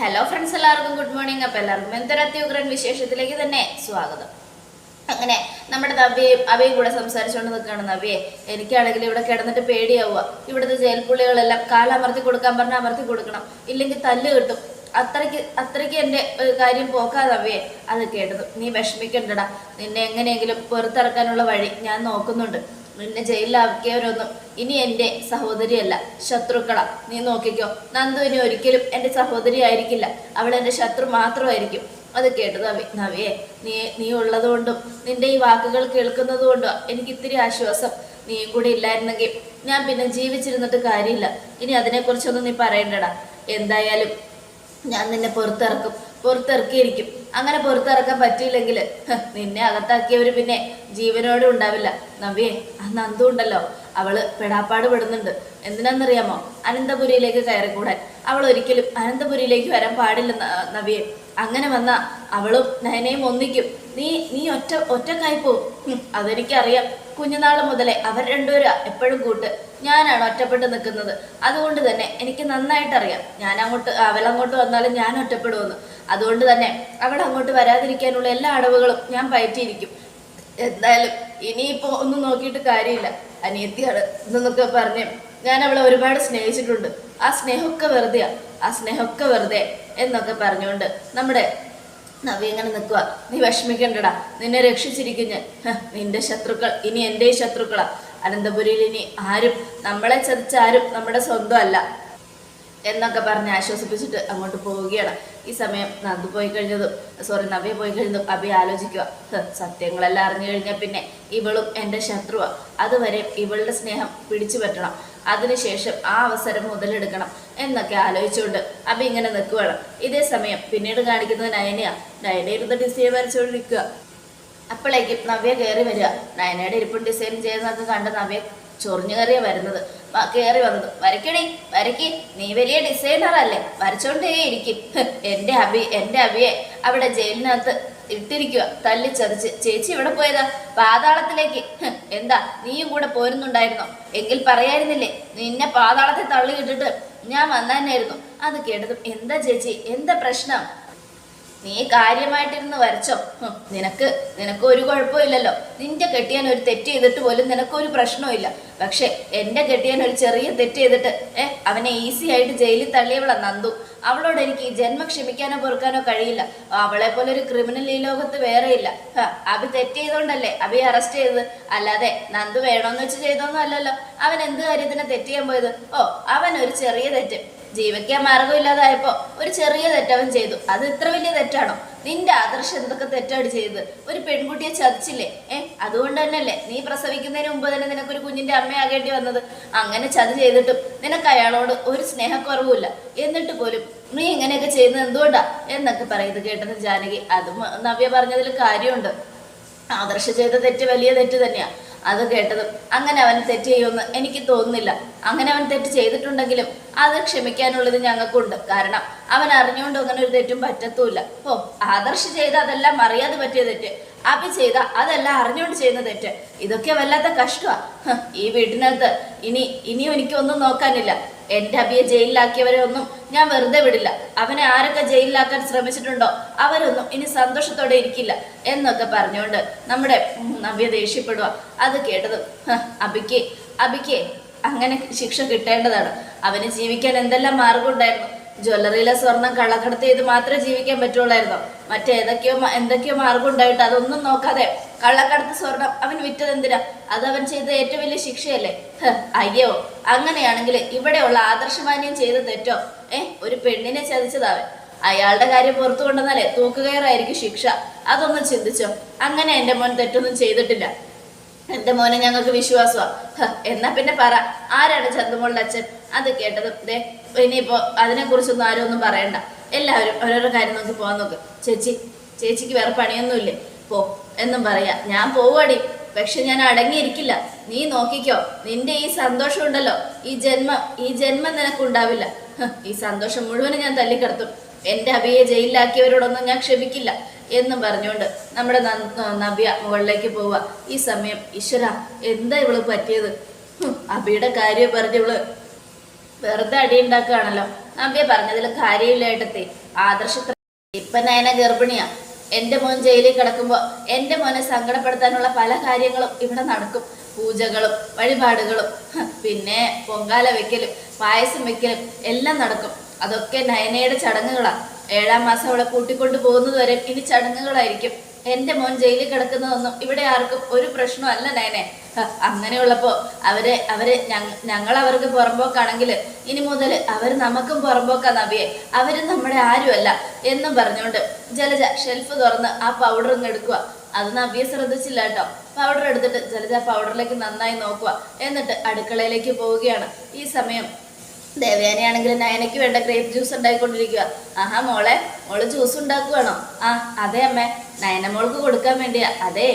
Hello friends എല്ലാവർക്കും good morning അപ്പോൾ എല്ലാവർക്കും എന്തൊരത്തി ഉഗ്രൻ വിശേഷത്തിലേക്ക് തന്നെ സ്വാഗതം. അങ്ങനെ നമ്മുടെ നവ്യയും അവയും കൂടെ സംസാരിച്ചുകൊണ്ട് നിൽക്കുകയാണ് നവ്യെ. എനിക്കാണെങ്കിൽ ഇവിടെ കിടന്നിട്ട് പേടിയാവുക. ഇവിടുത്തെ ജയിൽപ്പുള്ളികളെല്ലാം കാലമർത്തി കൊടുക്കാൻ പറഞ്ഞാൽ അമർത്തി കൊടുക്കണം. ഇല്ലെങ്കിൽ തല്ല് കിട്ടും. അത്രയ്ക്ക് അത്രയ്ക്ക് എന്റെ കാര്യം പോക്കാതെ നവ്യെ. അത് കേട്ടത് നീ വിഷമിക്കണ്ടടാ. നിന്നെ എങ്ങനെയെങ്കിലും പുറത്തിറക്കാനുള്ള വഴി ഞാൻ നോക്കുന്നുണ്ട്. നിന്നെ ജയിലിലാക്കിയവരൊന്നും ഇനി എന്റെ സഹോദരിയല്ല. ശത്രുക്കളാ. നീ നോക്കിക്കോ. നന്ദു ഇനി ഒരിക്കലും എന്റെ സഹോദരി ആയിരിക്കില്ല. അവൾ എന്റെ ശത്രു മാത്രമായിരിക്കും. അത് കേട്ടത് നവി നവിയെ. നീ നീ ഉള്ളതുകൊണ്ടും നിന്റെ ഈ വാക്കുകൾ കേൾക്കുന്നത് കൊണ്ടും എനിക്ക് ഇത്തിരി ആശ്വാസം. നീയും കൂടി ഇല്ലായിരുന്നെങ്കിൽ ഞാൻ പിന്നെ ജീവിച്ചിരുന്നിട്ട് കാര്യമില്ല. ഇനി അതിനെക്കുറിച്ചൊന്നും നീ പറയണ്ടടാ. എന്തായാലും ഞാൻ നിന്നെ പുറത്തിറക്കും. പുറത്തിറക്കിയിരിക്കും. അങ്ങനെ പുറത്തിറക്കാൻ പറ്റിയില്ലെങ്കിൽ നിന്നെ അകത്താക്കിയവർ പിന്നെ ജീവനോടെ ഉണ്ടാവില്ല. നവ്യേ ആ നന്ദു ഉണ്ടല്ലോ. അവൾ പെടാപ്പാട് പെടുന്നുണ്ട്. എന്തിനാണെന്നറിയാമോ അനന്തപുരിയിലേക്ക് കയറിക്കൂടാൻ. അവൾ ഒരിക്കലും അനന്തപുരിയിലേക്ക് വരാൻ പാടില്ല നവിയെ അങ്ങനെ വന്ന അവളും നയനയും ഒന്നിക്കും. നീ നീ ഒറ്റ ഒറ്റക്കായി പോവും അതെനിക്കറിയാം. കുഞ്ഞുനാൾ മുതലേ അവർ രണ്ടുപേരും എപ്പോഴും കൂട്ട്. ഞാനാണ് ഒറ്റപ്പെട്ട് നിൽക്കുന്നത്. അതുകൊണ്ട് തന്നെ എനിക്ക് നന്നായിട്ടറിയാം. ഞാൻ അങ്ങോട്ട് അവളങ്ങോട്ട് വന്നാലും ഞാൻ ഒറ്റപ്പെടുമെന്ന്. അതുകൊണ്ട് തന്നെ അവിടെ അങ്ങോട്ട് വരാതിരിക്കാനുള്ള എല്ലാ അടവുകളും ഞാൻ പയറ്റിയിരിക്കും. എന്തായാലും ഇനിയിപ്പോ ഒന്നും നോക്കിയിട്ട് കാര്യമില്ല. അനിയത്തിയാണ് എന്നൊക്കെ പറഞ്ഞ് ഞാൻ അവളെ ഒരുപാട് സ്നേഹിച്ചിട്ടുണ്ട്. ആ സ്നേഹമൊക്കെ വെറുതെയാ ആ സ്നേഹമൊക്കെ വെറുതെ എന്നൊക്കെ പറഞ്ഞുകൊണ്ട് നമ്മുടെ നവി ഇങ്ങനെ നിൽക്കുക നീ വിഷമിക്കണ്ടടാ നിന്നെ രക്ഷിച്ചിരിക്കുന്ന നിന്റെ ശത്രുക്കൾ ഇനി എന്റെ ശത്രുക്കളാ. അനന്തപുരിയിൽ ഇനി ആരും നമ്മളെ ചതിച്ചാരും നമ്മുടെ സ്വന്തമല്ല എന്നൊക്കെ പറഞ്ഞ് ആശ്വസിപ്പിച്ചിട്ട് അങ്ങോട്ട് പോവുകയാണ്. ഈ സമയം നന്ദു പോയി കഴിഞ്ഞതും സോറി നവ്യ പോയി കഴിഞ്ഞതും അഭി ആലോചിക്കുക. സത്യങ്ങളെല്ലാം അറിഞ്ഞു കഴിഞ്ഞാൽ പിന്നെ ഇവളും എന്റെ ശത്രുവാ. അതുവരെ ഇവളുടെ സ്നേഹം പിടിച്ചു പറ്റണം. അതിനുശേഷം ആ അവസരം മുതലെടുക്കണം എന്നൊക്കെ ആലോചിച്ചുകൊണ്ട് അഭി ഇങ്ങനെ നിൽക്കുകയാണ് ഇതേ സമയം പിന്നീട് കാണിക്കുന്നത് നയനയാ. നയന ഇരുന്ന് ഡിസൈൻ വരച്ചുകൊണ്ടിരിക്കുക. അപ്പോഴേക്കും നവ്യ കയറി വരിക. നയനയുടെ ഇരിപ്പും ഡിസൈൻ ചെയ്യുന്നതൊക്കെ കണ്ട് നവ്യ ചൊറിഞ്ഞു കയറിയാണ് വരുന്നത്. കയറി വന്നു. വരയ്ക്കണേ വരയ്ക്ക്. നീ വലിയ ഡിസൈനർ അല്ലേ? വരച്ചോണ്ടേ ഇരിക്കും. ഹ്, എന്റെ അഭി എന്റെ അഭിയെ അവിടെ ജയിലിനകത്ത് ഇട്ടിരിക്കുക തല്ലി ചതച്ച്. ചേച്ചി ഇവിടെ പോയതാ? പാതാളത്തിലേക്ക്. എന്താ നീയും കൂടെ പോരുന്നുണ്ടായിരുന്നോ? എങ്കിൽ പറയായിരുന്നില്ലേ? നിന്നെ പാതാളത്തിൽ തള്ളി ഇട്ടിട്ട് ഞാൻ വന്നായിരുന്നു അത് കേട്ടതും എന്താ ചേച്ചി? എന്താ പ്രശ്നം? നീ കാര്യമായിട്ടിരുന്ന് വരച്ചോ. നിനക്ക് നിനക്ക് ഒരു കുഴപ്പമില്ലല്ലോ. നിന്റെ കെട്ടിയാൻ ഒരു തെറ്റ് ചെയ്തിട്ട് പോലും നിനക്കൊരു പ്രശ്നമില്ല പക്ഷെ എന്റെ കെട്ടിയാൻ ഒരു ചെറിയ തെറ്റ് ചെയ്തിട്ട് ഏഹ് അവനെ ഈസി ആയിട്ട് ജയിലിൽ തള്ളിയവളാ നന്ദു. അവളോട് എനിക്ക് ഈ ജന്മം ക്ഷമിക്കാനോ പൊറുക്കാനോ കഴിയില്ല. അവളെ പോലെ ഒരു ക്രിമിനൽ ഈ ലോകത്ത് വേറെ ഇല്ല. അഭി തെറ്റ് ചെയ്തോണ്ടല്ലേ അഭി അറസ്റ്റ് ചെയ്തത്? അല്ലാതെ നന്ദു വേണോന്ന് വെച്ച് ചെയ്തോന്നും അല്ലല്ലോ. അവൻ എന്ത് കാര്യത്തിന് തെറ്റ് ചെയ്യാൻ പോയത്? ഓ അവൻ ഒരു ചെറിയ തെറ്റ്. ജീവിക്കാൻ മാർഗമില്ലാതായപ്പോ ഒരു ചെറിയ തെറ്റവൻ ചെയ്തു. അത് ഇത്ര വലിയ തെറ്റാണോ? നിന്റെ ആദർശം എന്തൊക്കെ തെറ്റാണ് ചെയ്തത്? ഒരു പെൺകുട്ടിയെ ചതിച്ചില്ലേ? ഏ അതുകൊണ്ട് തന്നെയല്ലേ നീ പ്രസവിക്കുന്നതിന് മുമ്പ് തന്നെ നിനക്കൊരു കുഞ്ഞിന്റെ അമ്മയാകേണ്ടി വന്നത്? അങ്ങനെ ചതി ചെയ്തിട്ടും നിനക്ക് അയാളോട് ഒരു സ്നേഹക്കുറവുമില്ല. എന്നിട്ട് പോലും നീ ഇങ്ങനെയൊക്കെ ചെയ്യുന്നത് എന്തുകൊണ്ടാ? എന്നൊക്കെ പറയുന്നത് കേട്ടത് ജാനകി. അതും നവ്യ പറഞ്ഞതിൽ കാര്യമുണ്ട്. ആദർശ ചെയ്ത തെറ്റ് വലിയ തെറ്റ് തന്നെയാ. അത് കേട്ടതും അങ്ങനെ അവൻ തെറ്റ് ചെയ്യുമെന്ന് എനിക്ക് തോന്നുന്നില്ല. അങ്ങനെ അവൻ തെറ്റ് ചെയ്തിട്ടുണ്ടെങ്കിലും അത് ക്ഷമിക്കാനുള്ളത് ഞങ്ങൾക്കുണ്ട്. കാരണം അവൻ അറിഞ്ഞുകൊണ്ട് അങ്ങനെ ഒരു തെറ്റും പറ്റത്തുമില്ല. ഓ ആദർശ് ചെയ്ത അതെല്ലാം അറിയാതെ പറ്റിയ തെറ്റ് അഭി ചെയ്ത അതെല്ലാം അറിഞ്ഞുകൊണ്ട് ചെയ്യുന്ന തെറ്റ് ഇതൊക്കെ വല്ലാത്ത കഷ്ടമാണ് ഈ വീട്ടിനകത്ത് ഇനി ഇനിയും എനിക്കൊന്നും നോക്കാനില്ല. എന്റെ അബിയെ ജയിലിലാക്കിയവരെ ഒന്നും ഞാൻ വെറുതെ വിടില്ല. അവനെ ആരൊക്കെ ജയിലിലാക്കാൻ ശ്രമിച്ചിട്ടുണ്ടോ അവരൊന്നും ഇനി സന്തോഷത്തോടെ ഇരിക്കില്ല എന്നൊക്കെ പറഞ്ഞുകൊണ്ട് നമ്മുടെ ഉം, നവ്യ ദേഷ്യപ്പെടുക അത് കേട്ടതും അബിക്ക് അഭിക്ക് അങ്ങനെ ശിക്ഷ കിട്ടേണ്ടതാണ്. അവന് ജീവിക്കാൻ എന്തെല്ലാം മാർഗം ഉണ്ടായിരുന്നു? ജ്വല്ലറിയിലെ സ്വർണം കള്ളക്കടത്ത് ചെയ്ത് മാത്രമേ ജീവിക്കാൻ പറ്റുള്ളായിരുന്നോ? മറ്റേതൊക്കെയോ എന്തൊക്കെയോ മാർഗം ഉണ്ടായിട്ട് അതൊന്നും നോക്കാതെ കള്ളക്കടത്ത് സ്വർണം അവൻ വിറ്റത് എന്തിനാ? അത് അവൻ ചെയ്ത ഏറ്റവും വലിയ ശിക്ഷയല്ലേ? അയ്യോ അങ്ങനെയാണെങ്കിൽ ഇവിടെയുള്ള ആദർശമാന്യം ചെയ്ത തെറ്റോ? ഏ ഒരു പെണ്ണിനെ ചതിച്ചതാവൻ. അയാളുടെ കാര്യം പുറത്തു കൊണ്ടുവന്നാലേ തൂക്കുകയറായിരിക്കും ശിക്ഷ. അതൊന്നും ചിന്തിച്ചോ? അങ്ങനെ എന്റെ മോൻ തെറ്റൊന്നും ചെയ്തിട്ടില്ല. എന്റെ മോനെ ഞങ്ങൾക്ക് വിശ്വാസമാ. എന്നാ പിന്നെ പറ. ആരാണ് ചന്തുമോളുടെ അച്ഛൻ? അത് കേട്ടത് ദേ ഇനിയിപ്പോ അതിനെ കുറിച്ചൊന്നും ആരും ഒന്നും പറയണ്ട. എല്ലാവരും ഓരോരോ കാര്യം നോക്കി പോകാൻ നോക്ക്. ചേച്ചി ചേച്ചിക്ക് വേറെ പണിയൊന്നുമില്ലേ? പോ. എന്നും പറയാ. ഞാൻ പോവാടി പക്ഷെ ഞാൻ അടങ്ങിയിരിക്കില്ല. നീ നോക്കിക്കോ. നിന്റെ ഈ സന്തോഷം ഉണ്ടല്ലോ. ഈ ജന്മം ഈ ജന്മം നിനക്കുണ്ടാവില്ല. ഈ സന്തോഷം മുഴുവനും ഞാൻ തല്ലിക്കിടത്തും എന്റെ അഭിയെ ജയിലിലാക്കിയവരോടൊന്നും ഞാൻ ക്ഷമിക്കില്ല എന്നും പറഞ്ഞുകൊണ്ട് നമ്മുടെ നബിയ മുകളിലേക്ക് പോവുക. ഈ സമയം ഈശ്വര എന്താ ഇവൾ പറ്റിയത്? അബിയുടെ കാര്യം പറഞ്ഞ് ഇവൾ വെറുതെ അടി നബിയ പറഞ്ഞതിൽ കാര്യമില്ലായിട്ടത്തെ ആദർശ ഇപ്പൊ നയന ഗർഭിണിയാ. എന്റെ മോൻ ജയിലിൽ കിടക്കുമ്പോൾ എന്റെ മോനെ സങ്കടപ്പെടുത്താനുള്ള പല കാര്യങ്ങളും ഇവിടെ നടക്കും. പൂജകളും വഴിപാടുകളും പിന്നെ പൊങ്കാല വെക്കലും പായസം വെക്കലും എല്ലാം നടക്കും. അതൊക്കെ നയനയുടെ ചടങ്ങുകളാണ് ഏഴാം മാസം അവളെ കൂട്ടിക്കൊണ്ടു പോകുന്നത് വരെ ഇനി ചടങ്ങുകളായിരിക്കും. എന്റെ മോൻ ജയിലിൽ കിടക്കുന്നതൊന്നും ഇവിടെ ആർക്കും ഒരു പ്രശ്നമല്ല നയനെ. അങ്ങനെയുള്ളപ്പോ അവരെ അവർ ഞങ്ങൾ അവർക്ക് പുറമ്പോക്കാണെങ്കിൽ ഇനി മുതൽ അവർ നമുക്കും പുറമ്പോക്കാ നവിയെ. അവർ നമ്മുടെ ആരുമല്ല എന്നും പറഞ്ഞുകൊണ്ട് ജലജ ഷെൽഫ് തുറന്ന് ആ പൗഡർ ഇങ്ങ് എടുക്കുക അത് നവ്യെ ശ്രദ്ധിച്ചില്ല കേട്ടോ. പൗഡർ എടുത്തിട്ട് ജലജ പൗഡറിലേക്ക് നന്നായി നോക്കുക എന്നിട്ട് അടുക്കളയിലേക്ക് പോവുകയാണ്. ഈ സമയം ദേവയാനിയാണെങ്കിൽ നയനയ്ക്ക് വേണ്ട ഗ്രേപ്പ് ജ്യൂസ് ഉണ്ടാക്കിക്കൊണ്ടിരിക്കുക ആഹാ മോളെ മോൾ ജ്യൂസ് ഉണ്ടാക്കുവാണോ? ആ അതെ അമ്മേ. നയനമോൾക്ക് കൊടുക്കാൻ വേണ്ടിയാ. അതെ.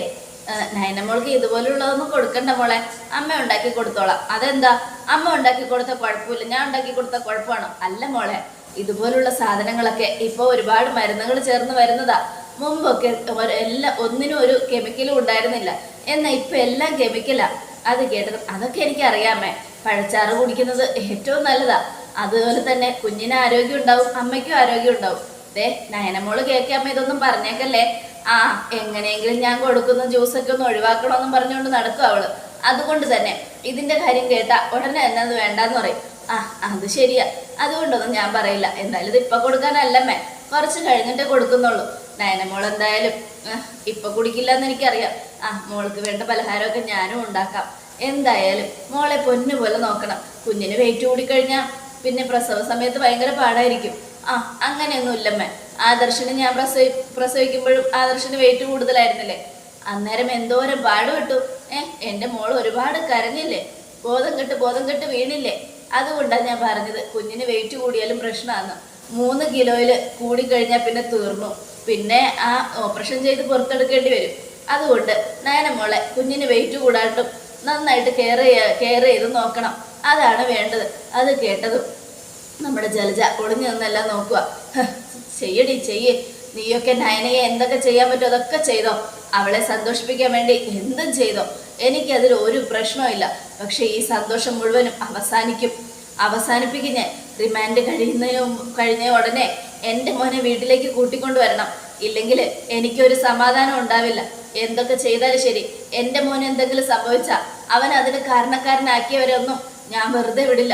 നയനമോൾക്ക് ഇതുപോലുള്ളതൊന്നും കൊടുക്കണ്ട മോളെ. അമ്മ ഉണ്ടാക്കി കൊടുത്തോളാം. അതെന്താ? അമ്മ ഉണ്ടാക്കി കൊടുത്ത കുഴപ്പമില്ല. ഞാൻ ഉണ്ടാക്കി കൊടുത്ത കുഴപ്പമാണോ? അല്ല മോളെ. ഇതുപോലുള്ള സാധനങ്ങളൊക്കെ ഇപ്പോൾ ഒരുപാട് മരുന്നുകൾ ചേർന്ന് വരുന്നതാ. മുമ്പൊക്കെ എല്ലാ ഒന്നിനും ഒരു കെമിക്കലും ഉണ്ടായിരുന്നില്ല. എന്നാ ഇപ്പൊ എല്ലാം കെമിക്കലാ അത് കേട്ടത് അതൊക്കെ എനിക്ക് അറിയാമേ പഴച്ചാറ് കുടിക്കുന്നത് ഏറ്റവും നല്ലതാ. അതുപോലെ തന്നെ കുഞ്ഞിന് ആരോഗ്യം ഉണ്ടാവും അമ്മയ്ക്കും ആരോഗ്യം ഉണ്ടാവും. ദേ നയനമോൾ കേൾക്കാൻ അമ്മ ഇതൊന്നും പറഞ്ഞേക്കല്ലേ? ആ എങ്ങനെയെങ്കിലും ഞാൻ കൊടുക്കുന്ന ജ്യൂസൊക്കെ ഒന്ന് ഒഴിവാക്കണമെന്നും പറഞ്ഞുകൊണ്ട് നടക്കും അവൾ. അതുകൊണ്ട് തന്നെ ഇതിന്റെ കാര്യം കേട്ടാ ഉടനെ തന്നെ അത് വേണ്ടാന്ന് പറയും. ആ അത് ശരിയാ. അതുകൊണ്ടൊന്നും ഞാൻ പറയില്ല. എന്തായാലും ഇത് ഇപ്പൊ കൊടുക്കാനല്ലമ്മേ കുറച്ച് കഴിഞ്ഞിട്ടേ കൊടുക്കുന്നുള്ളൂ. നയനമോൾ എന്തായാലും ഇപ്പൊ കുടിക്കില്ല എന്ന് എനിക്കറിയാം. ആ മോൾക്ക് വേണ്ട പലഹാരമൊക്കെ ഞാനും ഉണ്ടാക്കാം. എന്തായാലും മോളെ പൊന്നു പോലെ നോക്കണം. കുഞ്ഞിന് വെയിറ്റ് കൂടിക്കഴിഞ്ഞാൽ പിന്നെ പ്രസവ സമയത്ത് ഭയങ്കര പാടായിരിക്കും. ആ അങ്ങനെയൊന്നും ഇല്ലമ്മേ. ആദർശന് ഞാൻ പ്രസവി പ്രസവിക്കുമ്പോഴും ആദർശന് വെയിറ്റ് കൂടുതലായിരുന്നില്ലേ? അന്നേരം എന്തോരം പാടുപെട്ടു ഏഹ് എന്റെ മോൾ ഒരുപാട് കരഞ്ഞില്ലേ? ബോധം കെട്ട് ബോധം കെട്ട് വീണില്ലേ? അതുകൊണ്ടാണ് ഞാൻ പറഞ്ഞത് കുഞ്ഞിന് വെയിറ്റ് കൂടിയാലും പ്രശ്നമാണ് മൂന്ന് കിലോയിൽ കൂടിക്കഴിഞ്ഞാൽ പിന്നെ തീർന്നു. പിന്നെ ആ ഓപ്പറേഷൻ ചെയ്ത് പുറത്തെടുക്കേണ്ടി വരും. അതുകൊണ്ട് നയന മോളെ കുഞ്ഞിന് വെയിറ്റ് കൂടാണ്ടും നന്നായിട്ട് കെയർ കെയർ ചെയ്ത് നോക്കണം. അതാണ് വേണ്ടത്. അത് കേട്ടതും നമ്മുടെ ജലജ ഒളിഞ്ഞു നിന്നെല്ലാം നോക്കുക ചെയ്യടി ചെയ്യ്. നീയൊക്കെ നയനയെ എന്തൊക്കെ ചെയ്യാൻ പറ്റുമോ അതൊക്കെ ചെയ്തോ. അവളെ സന്തോഷിപ്പിക്കാൻ വേണ്ടി എന്തും ചെയ്തോ. എനിക്കതിൽ ഒരു പ്രശ്നമില്ല പക്ഷേ ഈ സന്തോഷം മുഴുവനും അവസാനിക്കും. അവസാനിപ്പിക്കും ഞാൻ. റിമാൻഡ് കഴിയുന്ന കഴിഞ്ഞ ഉടനെ എന്റെ മോനെ വീട്ടിലേക്ക് കൂട്ടിക്കൊണ്ടുവരണം. ഇല്ലെങ്കിൽ എനിക്കൊരു സമാധാനം ഉണ്ടാവില്ല. എന്തൊക്കെ ചെയ്താലും ശരി. എന്റെ മോൻ എന്തെങ്കിലും സംഭവിച്ചാൽ അവൻ അതിന് കാരണക്കാരനാക്കിയവരൊന്നും ഞാൻ വെറുതെ വിടില്ല.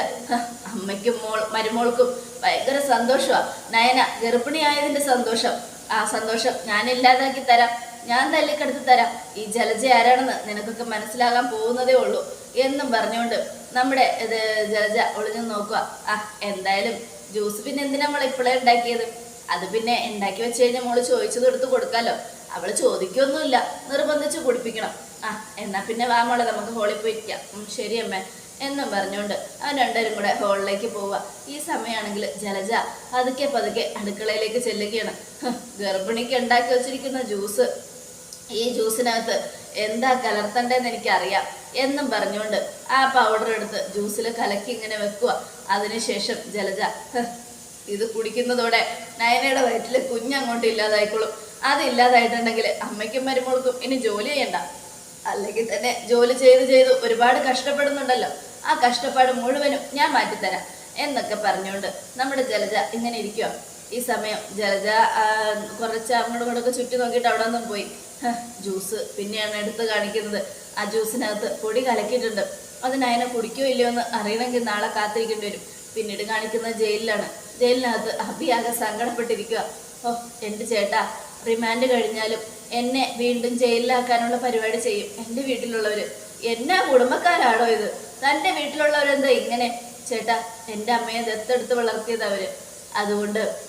അമ്മയ്ക്കും മോൾ മരുമോൾക്കും ഭയങ്കര സന്തോഷമാ നയന ഗർഭിണിയായതിന്റെ സന്തോഷം. ആ സന്തോഷം ഞാൻ ഇല്ലാതാക്കി തരാം. ഞാൻ തല്ലിക്കെടുത്ത് തരാം. ഈ ജലജ ആരാണെന്ന് നിനക്കൊക്കെ മനസ്സിലാകാൻ പോകുന്നതേ ഉള്ളൂ എന്നും പറഞ്ഞുകൊണ്ട് നമ്മുടെ ഇത് ജലജ ഒളിഞ്ഞു നോക്കുക ആ എന്തായാലും ജ്യൂസ് പിന്നെ എന്തിനാ നമ്മൾ ഇപ്പോഴേ ഉണ്ടാക്കിയത്? അത് പിന്നെ ഉണ്ടാക്കി വെച്ച് കഴിഞ്ഞാൽ മോൾ ചോദിച്ചത് എടുത്ത് കൊടുക്കാലോ. അവൾ ചോദിക്കൊന്നുമില്ല. നിർബന്ധിച്ച് കുടിപ്പിക്കണം. ആ എന്നാ പിന്നെ വാ മോളെ നമുക്ക് ഹോളിൽ പോയിരിക്കാം ശരി അമ്മേ. എന്നും പറഞ്ഞുകൊണ്ട് അവൻ രണ്ടുപേരും കൂടെ ഹോളിലേക്ക് പോവുക. ഈ സമയമാണെങ്കിൽ ജലജ പതുക്കെ പതുക്കെ അടുക്കളയിലേക്ക് ചെല്ലുകയാണ്. ഗർഭിണിക്ക് ഉണ്ടാക്കി വെച്ചിരിക്കുന്ന ജ്യൂസ് ഈ ജ്യൂസിനകത്ത് എന്താ കലർത്തണ്ടെന്ന് എനിക്കറിയാം. എന്നും പറഞ്ഞുകൊണ്ട് ആ പൗഡർ എടുത്ത് ജ്യൂസിൽ കലക്കി ഇങ്ങനെ വെക്കുക. അതിനുശേഷം ജലജ ഇത് കുടിക്കുന്നതോടെ നയനയുടെ വയറ്റിൽ കുഞ്ഞങ്ങോട്ട് ഇല്ലാതായിക്കോളും. അതില്ലാതായിട്ടുണ്ടെങ്കിൽ അമ്മയ്ക്കും മരുമോൾക്കും ഇനി ജോലി ചെയ്യണ്ട. അല്ലെങ്കിൽ തന്നെ ജോലി ചെയ്ത് ചെയ്ത് ഒരുപാട് കഷ്ടപ്പെടുന്നുണ്ടല്ലോ. ആ കഷ്ടപ്പാട് മുഴുവനും ഞാൻ മാറ്റിത്തരാം എന്നൊക്കെ പറഞ്ഞുകൊണ്ട് നമ്മുടെ ജലജ ഇങ്ങനെ ഇരിക്കുക ഈ സമയം ജലജ കുറച്ച് അങ്ങോട്ടും ഇങ്ങോട്ടൊക്കെ ചുറ്റി നോക്കിയിട്ട് അവിടെ നിന്നും പോയി. ജ്യൂസ് പിന്നെയാണ് എടുത്ത് കാണിക്കുന്നത്. ആ ജ്യൂസിനകത്ത് പൊടി കലക്കിയിട്ടുണ്ട്. അത് നയന കുടിക്കോ ഇല്ലയോ എന്ന് അറിയണമെങ്കിൽ നാളെ കാത്തിരിക്കേണ്ടി വരും. പിന്നീട് കാണിക്കുന്നത് ജയിലിലാണ്. ജയിലിനകത്ത് അഭിയാകെ സങ്കടപ്പെട്ടിരിക്കുക ഓ എന്റെ ചേട്ടാ റിമാൻഡ് കഴിഞ്ഞാലും എന്നെ വീണ്ടും ജയിലിലാക്കാനുള്ള പരിപാടി ചെയ്യും. എന്റെ വീട്ടിലുള്ളവർ എന്നെ കുടുംബക്കാരാണോ ഇത്? തന്റെ വീട്ടിലുള്ളവരെന്താ ഇങ്ങനെ? ചേട്ടാ എന്റെ അമ്മയെ ദത്തെടുത്ത് വളർത്തിയത് അവർ. അതുകൊണ്ട്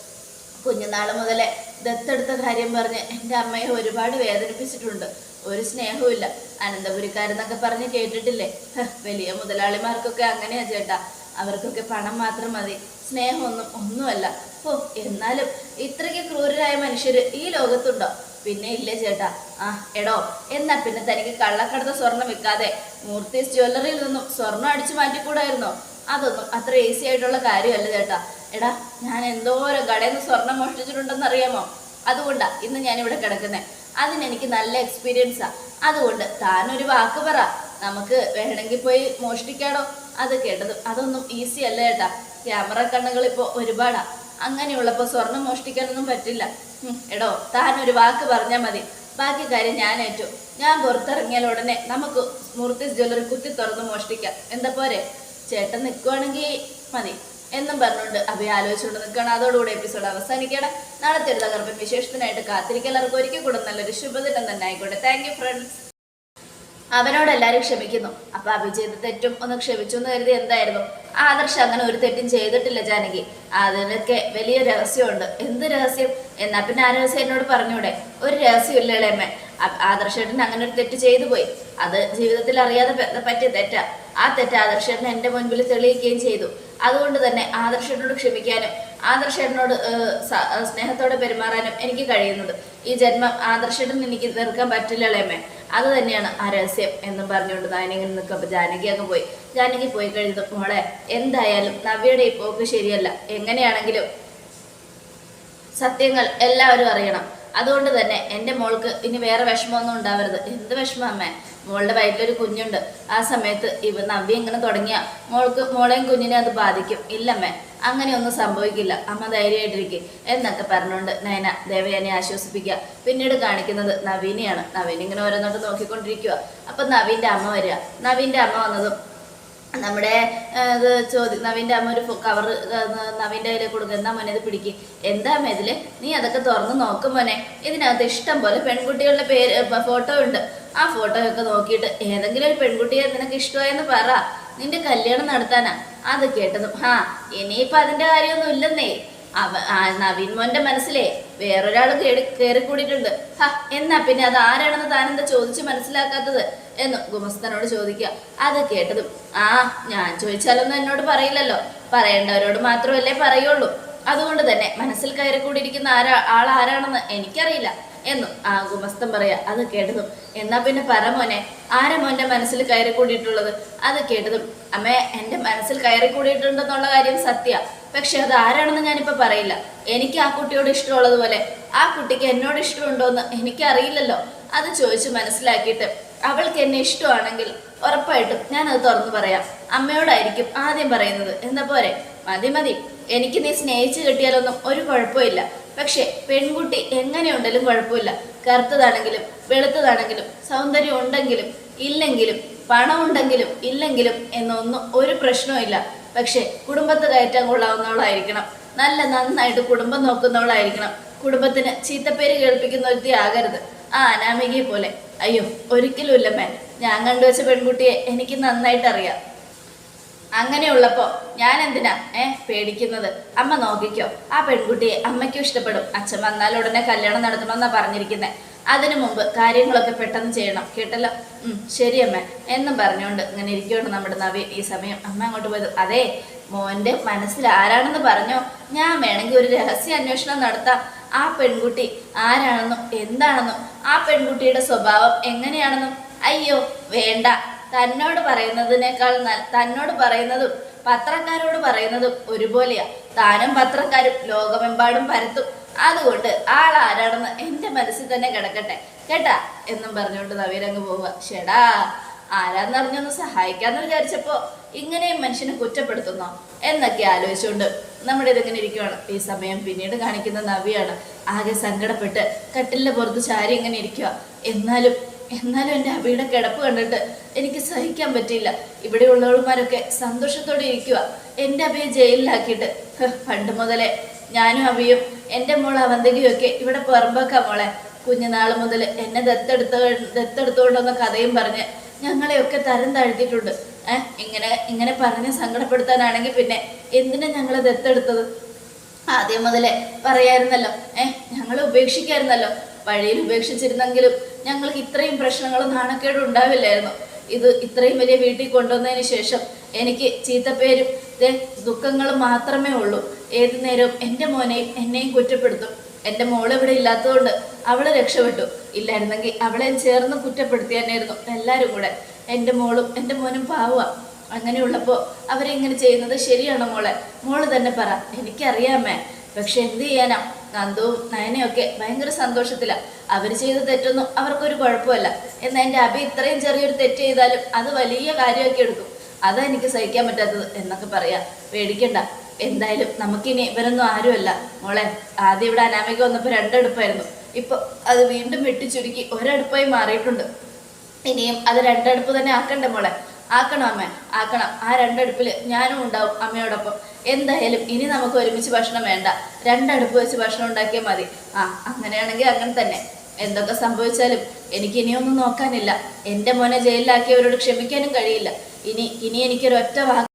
കുഞ്ഞുനാൾ മുതലേ ദത്തെടുത്ത കാര്യം പറഞ്ഞ് എന്റെ അമ്മയെ ഒരുപാട് വേദനിപ്പിച്ചിട്ടുണ്ട്. ഒരു സ്നേഹവുമില്ല. അനന്തപുരിക്കാരെന്നൊക്കെ പറഞ്ഞ് കേട്ടിട്ടില്ലേ? വലിയ മുതലാളിമാർക്കൊക്കെ അങ്ങനെയാ ചേട്ടാ. അവർക്കൊക്കെ പണം മാത്രം മതി. സ്നേഹമൊന്നും ഒന്നുമല്ല. ഓ എന്നാലും ഇത്രയ്ക്ക് ക്രൂരരായ മനുഷ്യര് ഈ ലോകത്തുണ്ടോ? പിന്നെ ഇല്ലേ ചേട്ടാ. ആ എടോ എന്നാ പിന്നെ തനിക്ക് കള്ളക്കടത്ത സ്വർണം വിൽക്കാതെ മൂർത്തീസ് ജ്വല്ലറിയിൽ നിന്നും സ്വർണം അടിച്ചു മാറ്റിക്കൂടായിരുന്നോ? അതൊന്നും അത്ര ഈസി ആയിട്ടുള്ള കാര്യമല്ല ചേട്ടാ. എടാ ഞാൻ എന്തോരം കടയിൽ നിന്ന് സ്വർണം മോഷ്ടിച്ചിട്ടുണ്ടെന്ന് അറിയാമോ അതുകൊണ്ടാ ഇന്ന് ഞാൻ ഇവിടെ കിടക്കുന്നത് അതിനെനിക്ക് നല്ല എക്സ്പീരിയൻസാ അതുകൊണ്ട് താനൊരു വാക്ക് പറ. നമുക്ക് വേണമെങ്കിൽ പോയി മോഷ്ടിക്കാടോ? അത് കേട്ടത് അതൊന്നും ഈസി അല്ല ചേട്ടാ. ക്യാമറ കണ്ണുകൾ ഇപ്പോൾ ഒരുപാടാ. അങ്ങനെയുള്ളപ്പോൾ സ്വർണം മോഷ്ടിക്കാനൊന്നും പറ്റില്ല. എടോ താൻ ഒരു വാക്ക് പറഞ്ഞാൽ മതി. ബാക്കി കാര്യം ഞാൻ ഏറ്റു ഞാൻ പുറത്തിറങ്ങിയാൽ ഉടനെ നമുക്ക് മൂർത്തിസ് ജ്വല്ലറി കുത്തി തുറന്ന് മോഷ്ടിക്കാം. എന്താ പോരെ? ചേട്ടൻ നിൽക്കുവാണെങ്കിൽ മതി. എന്നും പറഞ്ഞുകൊണ്ട് അഭി ആലോചിച്ചുകൊണ്ട് നിൽക്കണം അതോടുകൂടി എപ്പിസോഡ് അവസാനിക്കണം നാളെ ഒരു തകർപ്പൻ വിശേഷത്തിനായിട്ട് എല്ലാവർക്കും ഒരിക്കൽ കൂടെ നല്ലൊരു ശുഭദിനം തന്നെ ആയിക്കോട്ടെ. താങ്ക് യു ഫ്രണ്ട്സ് അവനോട് എല്ലാവരും ക്ഷമിക്കുന്നു. അപ്പൊ അഭിജയത് തെറ്റും ഒന്ന് ക്ഷമിച്ചു എന്ന് കരുതി എന്തായിരുന്നു? ആദർശ് അങ്ങനെ ഒരു തെറ്റും ചെയ്തിട്ടില്ല ജാനകി. അതിനൊക്കെ വലിയ രഹസ്യമുണ്ട്. എന്ത് രഹസ്യം? എന്നാ പിന്നെ ആ എന്നോട് പറഞ്ഞൂടെ? ഒരു രഹസ്യമില്ല ഇളയമ്മ ആദർശേട്ടൻ അങ്ങനെ ഒരു തെറ്റ് ചെയ്തു പോയി. അത് ജീവിതത്തിൽ അറിയാതെ പറ്റിയ തെറ്റാ. ആ തെറ്റ് ആദർശേട്ടൻ എന്റെ മുൻപിൽ തെളിയിക്കുകയും ചെയ്തു. അതുകൊണ്ട് തന്നെ ആദർശേട്ടനോട് ക്ഷമിക്കാനും ആദർശേട്ടനോട് സ്നേഹത്തോടെ പെരുമാറാനും എനിക്ക് കഴിയുന്നത്. ഈ ജന്മം ആദർശേട്ടൻ എനിക്ക് തീർക്കാൻ പറ്റില്ല ഇളയമ്മേ അത് തന്നെയാണ് ആ രഹസ്യം എന്നും പറഞ്ഞുകൊണ്ട് നായനിങ്ങനെ നിൽക്കുമ്പോൾ ജാനകി അങ്ങ് പോയി. ജാനകി പോയി കഴിഞ്ഞത് മോളെ എന്തായാലും നവ്യയുടെ ഈ പോക്ക് ശരിയല്ല. എങ്ങനെയാണെങ്കിലും സത്യങ്ങൾ എല്ലാവരും അറിയണം. അതുകൊണ്ട് തന്നെ എന്റെ മോൾക്ക് ഇനി വേറെ വിഷമമൊന്നും ഉണ്ടാവരുത്. എന്ത് വിഷമം അമ്മേ? മോളുടെ വയറ്റിലൊരു കുഞ്ഞുണ്ട്. ആ സമയത്ത് ഇവ നവ്യ ഇങ്ങനെ തുടങ്ങിയ. മോൾക്ക് മോളെയും കുഞ്ഞിനെ അത് ബാധിക്കും. ഇല്ലമ്മേ അങ്ങനെയൊന്നും സംഭവിക്കില്ല. അമ്മ ധൈര്യമായിട്ടിരിക്കും. എന്നൊക്കെ പറഞ്ഞുകൊണ്ട് നയന ദേവയാനെ ആശ്വസിപ്പിക്കുക. പിന്നീട് കാണിക്കുന്നത് നവീനെയാണ്. നവീൻ ഇങ്ങനെ ഓരോന്നോട്ട് നോക്കിക്കൊണ്ടിരിക്കുക അപ്പൊ നവീന്റെ അമ്മ വരിക. നവീന്റെ അമ്മ വന്നതും നമ്മുടെ ചോദ്യ നവീന്റെ അമ്മ ഒരു കവർ നവീന്റെ കയ്യിൽ കൊടുക്കുക എന്താ മോനെ ഇത് പിടിക്കും. എന്താ ഇതിൽ? നീ അതൊക്കെ തുറന്ന് നോക്കും മോനെ. ഇതിനകത്ത് ഇഷ്ടം പോലെ പെൺകുട്ടികളുടെ പേര് ഫോട്ടോ ഉണ്ട്. ആ ഫോട്ടോയൊക്കെ നോക്കിയിട്ട് ഏതെങ്കിലും ഒരു പെൺകുട്ടിയെ നിനക്ക് ഇഷ്ടമായെന്ന് പറ. നിന്റെ കല്യാണം നടത്താനാ. അത് കേട്ടതും ആ ഇനിയിപ്പൊ അതിന്റെ കാര്യമൊന്നും ഇല്ലെന്നേ. അവ നവീൻ മോന്റെ മനസ്സിലേ വേറൊരാൾ കേറി കയറി കൂടിയിട്ടുണ്ട് ഹ എന്നാ പിന്നെ അത് ആരാണെന്ന് താനെന്താ ചോദിച്ച് മനസ്സിലാക്കാത്തത്? എന്ന് ഗുമസ്തനോട് ചോദിക്കുക. അത് കേട്ടതും ആ ഞാൻ ചോദിച്ചാലൊന്നും എന്നോട് പറയില്ലല്ലോ. പറയേണ്ടവരോട് മാത്രമല്ലേ പറയുള്ളൂ. അതുകൊണ്ട് തന്നെ മനസ്സിൽ കയറി കൂടിയിരിക്കുന്ന ആരാ ആൾ ആരാണെന്ന് എനിക്കറിയില്ല. എന്നും ആ ഗുമസ്തൻ പറയാ. അത് കേട്ടതും എന്നാ പിന്നെ പറ മോനെ ആരാ മോന്റെ മനസ്സിൽ കയറി കൂടിയിട്ടുള്ളത് അത് കേട്ടതും അമ്മേ എന്റെ മനസ്സിൽ കയറി കൂടിയിട്ടുണ്ടെന്നുള്ള കാര്യം സത്യ. പക്ഷെ അത് ആരാണെന്ന് ഞാനിപ്പോൾ പറയില്ല. എനിക്ക് ആ കുട്ടിയോട് ഇഷ്ടമുള്ളതുപോലെ ആ കുട്ടിക്ക് എന്നോട് ഇഷ്ടമുണ്ടോന്ന് എനിക്കറിയില്ലല്ലോ. അത് ചോദിച്ച് മനസ്സിലാക്കിയിട്ട് അവൾക്ക് എന്നെ ഇഷ്ടമാണെങ്കിൽ ഉറപ്പായിട്ടും ഞാൻ അത് തുറന്നു പറയാം. അമ്മയോടായിരിക്കും ആദ്യം പറയുന്നത്. എന്താ പോരെ? മതി മതി. എനിക്ക് നീ സ്നേഹിച്ച് കിട്ടിയാലൊന്നും ഒരു കുഴപ്പമില്ല. പക്ഷെ പെൺകുട്ടി എങ്ങനെയുണ്ടെങ്കിലും കുഴപ്പമില്ല. കറുത്തതാണെങ്കിലും വെളുത്തതാണെങ്കിലും സൗന്ദര്യം ഉണ്ടെങ്കിലും ഇല്ലെങ്കിലും പണമുണ്ടെങ്കിലും ഇല്ലെങ്കിലും എന്നൊന്നും ഒരു പ്രശ്നവുമില്ല. പക്ഷെ കുടുംബത്ത് കയറ്റാൻ കൊള്ളാവുന്നവളായിരിക്കണം നല്ല നന്നായിട്ട് കുടുംബം നോക്കുന്നവളായിരിക്കണം. കുടുംബത്തിന് ചീത്തപ്പേര് കേൾപ്പിക്കുന്ന ഒരുത്തി ആകരുത്. ആ അനാമികയെ പോലെ. അയ്യോ ഒരിക്കലും മേൻ. ഞാൻ കണ്ടുവച്ച പെൺകുട്ടിയെ എനിക്ക് നന്നായിട്ട് അറിയാം. ഞാൻ എന്തിനാ ഏ പേടിക്കുന്നത്? അമ്മ നോക്കിക്കോ. ആ പെൺകുട്ടിയെ അമ്മയ്ക്കും ഇഷ്ടപ്പെടും. അച്ഛൻ വന്നാൽ ഉടനെ കല്യാണം നടത്തണമെന്നാ പറഞ്ഞിരിക്കുന്നത് അതിനു മുമ്പ് കാര്യങ്ങളൊക്കെ പെട്ടെന്ന് ചെയ്യണം. കേട്ടല്ലോ? ശരി അമ്മ. എന്നും പറഞ്ഞുകൊണ്ട് ഇങ്ങനെ ഇരിക്കുകയാണ് നമ്മുടെ നവീൻ ഈ സമയം. അമ്മ അങ്ങോട്ട് പോയത്. അതെ മോന്റെ മനസ്സിൽ ആരാണെന്ന് പറഞ്ഞോ? ഞാൻ വേണമെങ്കിൽ ഒരു രഹസ്യ അന്വേഷണം നടത്താം. ആ പെൺകുട്ടി ആരാണെന്നും എന്താണെന്നും ആ പെൺകുട്ടിയുടെ സ്വഭാവം എങ്ങനെയാണെന്നും. അയ്യോ വേണ്ട. തന്നോട് പറയുന്നതിനേക്കാൾ തന്നോട് പറയുന്നതും പത്രക്കാരോട് പറയുന്നതും ഒരുപോലെയാ. താനും പത്രക്കാരും ലോകമെമ്പാടും പരത്തും. അതുകൊണ്ട് ആൾ ആരാണെന്ന് എന്റെ മനസ്സിൽ തന്നെ കിടക്കട്ടെ. കേട്ടാ? എന്നും പറഞ്ഞുകൊണ്ട് നവീരങ്ങ് പോവുക. ഷെടാ ആരാന്നറിഞ്ഞൊന്ന് സഹായിക്കാന്ന് വിചാരിച്ചപ്പോ ഇങ്ങനെയും മനുഷ്യനെ കുറ്റപ്പെടുത്തുന്നോ? എന്നൊക്കെ ആലോചിച്ചുകൊണ്ട് നമ്മുടെ ഇതിങ്ങനെ ഇരിക്കുവാണ്. ഈ സമയം പിന്നീട് കാണിക്കുന്ന നവിയാണ് ആകെ സങ്കടപ്പെട്ട് കട്ടിലിന്റെ പുറത്ത് ചാരി ഇങ്ങനെ ഇരിക്കുക എന്നാലും എന്നാലും എന്റെ അബിയുടെ കിടപ്പ് കണ്ടിട്ട് എനിക്ക് സഹിക്കാൻ പറ്റിയില്ല. ഇവിടെ ഉള്ളവന്മാരൊക്കെ സന്തോഷത്തോടെ ഇരിക്കുക എന്റെ അബിയെ ജയിലിലാക്കിയിട്ട്. പണ്ട് മുതലേ ഞാനും അബിയും എന്റെ മോൾ അവന്തികയൊക്കെ ഇവിടെ പറമ്പാക്കാം മോളെ. കുഞ്ഞുനാൾ മുതൽ എന്നെ ദത്തെടുത്ത ദത്തെടുത്തുകൊണ്ടെന്ന കഥയും പറഞ്ഞ് ഞങ്ങളെയൊക്കെ തരം താഴ്ത്തിയിട്ടുണ്ട്. ഏഹ് ഇങ്ങനെ ഇങ്ങനെ പറഞ്ഞ് സങ്കടപ്പെടുത്താനാണെങ്കിൽ പിന്നെ എന്തിനാ ഞങ്ങളെ ദത്തെടുത്തത്? ആദ്യം മുതലേ പറയായിരുന്നല്ലോ. ഏഹ് ഞങ്ങൾ ഉപേക്ഷിക്കായിരുന്നല്ലോ. വഴിയിൽ ഉപേക്ഷിച്ചിരുന്നെങ്കിലും ഞങ്ങൾക്ക് ഇത്രയും പ്രശ്നങ്ങളും നാണക്കേടും ഉണ്ടാവില്ലായിരുന്നു. ഇത് ഇത്രയും വലിയ വീട്ടിൽ കൊണ്ടുവന്നതിന് ശേഷം എനിക്ക് ചീത്തപ്പേരും ദുഃഖങ്ങളും മാത്രമേ ഉള്ളൂ. ഏതു നേരവും എന്റെ മോനെയും എന്നെയും കുറ്റപ്പെടുത്തും. എന്റെ മോൾ ഇവിടെ ഇല്ലാത്തതുകൊണ്ട് അവളെ രക്ഷപ്പെട്ടു. ഇല്ലായിരുന്നെങ്കിൽ അവളെ ചേർന്ന് കുറ്റപ്പെടുത്തി തന്നെയായിരുന്നു എല്ലാവരും കൂടെ. എന്റെ മോളും എന്റെ മോനും പാവുക അങ്ങനെയുള്ളപ്പോൾ അവരെ ഇങ്ങനെ ചെയ്യുന്നത് ശരിയാണോ മോളെ? മോൾ തന്നെ പറ. എനിക്കറിയാമേ പക്ഷെ എന്ത് ചെയ്യാനാ? നന്ദുവും നയനയൊക്കെ ഭയങ്കര സന്തോഷത്തിലാണ് അവർ ചെയ്ത തെറ്റൊന്നും അവർക്കൊരു കുഴപ്പമില്ല. എന്നാൽ എന്റെ അഭി ഇത്രയും ചെറിയൊരു തെറ്റ് ചെയ്താലും അത് വലിയ കാര്യമൊക്കെ എടുക്കും. അതാ എനിക്ക് സഹിക്കാൻ പറ്റാത്തത് എന്നൊക്കെ പറയാം. പേടിക്കണ്ട. എന്തായാലും നമുക്കിനി ഇവരൊന്നും ആരുമല്ല. മോളെ ആദ്യം ഇവിടെ അനാമിക വന്നപ്പോൾ രണ്ടടുപ്പായിരുന്നു. ഇപ്പൊ അത് വീണ്ടും വെട്ടിച്ചുരുക്കി ഒരടുപ്പായി മാറിയിട്ടുണ്ട്. ഇനിയും അത് രണ്ടടുപ്പ് തന്നെ ആക്കണ്ടേ മോളെ? ആക്കണം അമ്മ? ആക്കണം. ആ രണ്ടടുപ്പിൽ ഞാനും ഉണ്ടാവും അമ്മയോടൊപ്പം. എന്തായാലും ഇനി നമുക്ക് ഒരുമിച്ച് ഭക്ഷണം വേണ്ട. രണ്ടടുപ്പ് വെച്ച് ഭക്ഷണം ഉണ്ടാക്കിയാൽ മതി. ആ അങ്ങനെയാണെങ്കിൽ അങ്ങനെ തന്നെ. എന്തൊക്കെ സംഭവിച്ചാലും എനിക്ക് ഇനിയൊന്നും നോക്കാനില്ല. എന്റെ മോനെ ജയിലിലാക്കിയവരോട് ക്ഷമിക്കാനും കഴിയില്ല. ഇനി ഇനി എനിക്കൊരു ഒറ്റ വാക്ക്